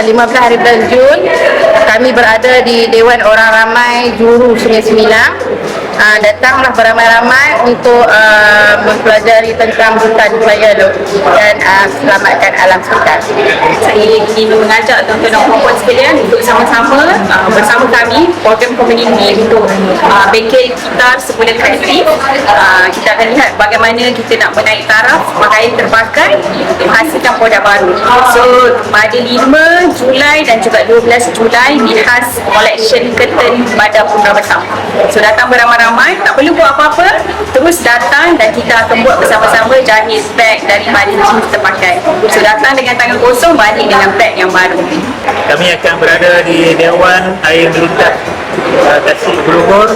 15 hari bulan Jun kami berada di Dewan Orang Ramai Juru Sungai Sembilang. Uh, datanglah beramai-ramai untuk uh, mempelajari tentang hutan raya Lok dan uh, selamatkan alam sekitar. saya ingin mengajak tuan-tuan dan puan-puan sekalian untuk sama-sama uh, bersama kami program komuniti untuk uh, bengkel kita semula kreatif. Uh, kita akan lihat bagaimana kita nak menaik taraf pakaian terbakar produk baru. So pada 5 Julai dan juga 12 Julai di khas collection curtain pada Putra Bersama so datang beramai-ramai tak perlu buat apa-apa terus datang dan kita akan buat bersama-sama jahit bag daripada jeans terpakai so datang dengan tangan kosong balik dengan bag yang baru. Kami akan berada di Dewan Air Melintas uh, Tasik Berumur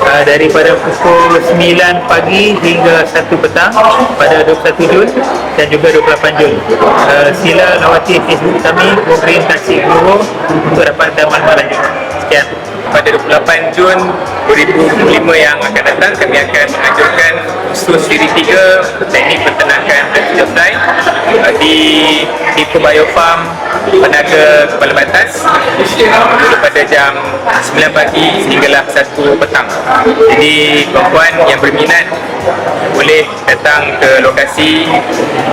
uh, daripada pukul 9 pagi hingga 1 petang pada 21 Jun dan juga 28 Jun. Uh, sila lawati Facebook kami Progrim Tasik Berumur untuk dapatkan maklumat lanjut. Sekian. pada 28 Jun 2025 yang akan datang kami akan menganjurkan khusus siri 3 teknik peternakan antidotai uh, di Eco Bio Farm Penaga Kepala Batas uh, mula pada jam 9 pagi hinggalah 1 petang. Jadi perempuan yang berminat boleh datang ke lokasi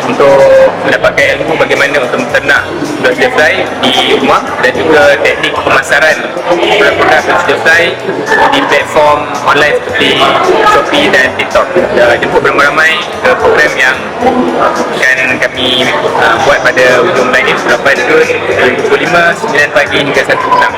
untuk mendapatkan ilmu bagaimana untuk menternak butterfly di rumah dan juga teknik pemasaran produk-produk butterfly di platform online seperti Shopee dan TikTok. Jemput beramai-ramai ke program yang akan kami uh, buat pada hujung bulan ini 8 Jun 2025 9 pagi hingga 1 petang.